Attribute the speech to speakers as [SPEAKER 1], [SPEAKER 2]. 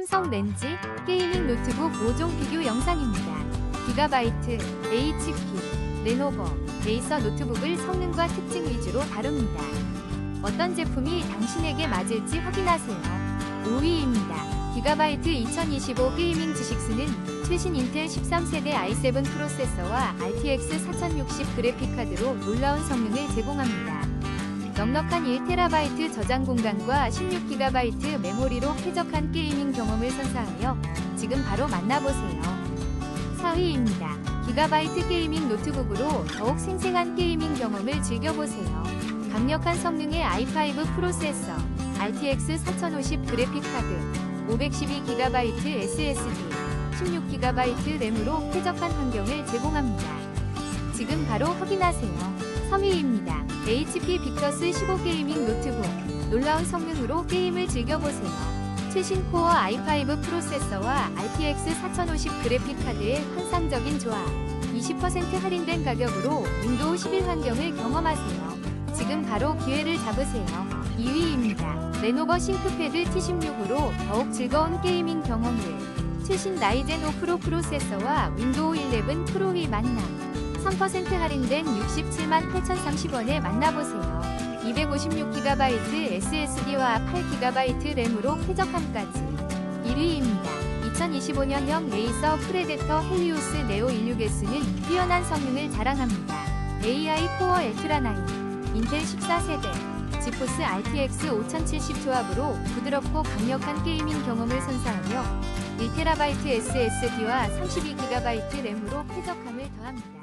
[SPEAKER 1] 삼성 렌즈 게이밍 노트북 5종 비교 영상입니다. 기가바이트, HP, 레노버, 에이서 노트북을 성능과 특징 위주로 다룹니다. 어떤 제품이 당신에게 맞을지 확인하세요. 5위입니다. 기가바이트 2025 게이밍 지식스는 최신 인텔 13세대 i7 프로세서와 RTX 4060 그래픽카드로 놀라운 성능을 제공합니다. 넉넉한 1TB 저장 공간과 16GB 메모리로 쾌적한 게이밍 경험을 선사하며 지금 바로 만나보세요. 4위입니다. 기가바이트 게이밍 노트북으로 더욱 생생한 게이밍 경험을 즐겨보세요. 강력한 성능의 i5 프로세서, RTX 4050 그래픽카드, 512GB SSD, 16GB 램으로 쾌적한 환경을 제공합니다. 지금 바로 확인하세요. 3위입니다. HP 빅터스 15 게이밍 노트북. 놀라운 성능으로 게임을 즐겨보세요. 최신 코어 i5 프로세서와 RTX 4050 그래픽 카드의 환상적인 조합. 20% 할인된 가격으로 윈도우 11 환경을 경험하세요. 지금 바로 기회를 잡으세요. 2위입니다. 레노버 싱크패드 T16으로 더욱 즐거운 게이밍 경험을. 최신 라이젠 5 프로 프로세서와 윈도우 11 프로의 만남. 3% 할인된 67만 8,030원에 만나보세요. 256GB SSD와 8GB 램으로 쾌적함까지. 1위입니다. 2025년형 레이서 프레데터 헬리오스 네오 16S는 뛰어난 성능을 자랑합니다. AI 코어 엘트라 9, 인텔 14세대, 지포스 RTX 5070 조합으로 부드럽고 강력한 게이밍 경험을 선사하며 1TB SSD와 32GB 램으로 쾌적함을 더합니다.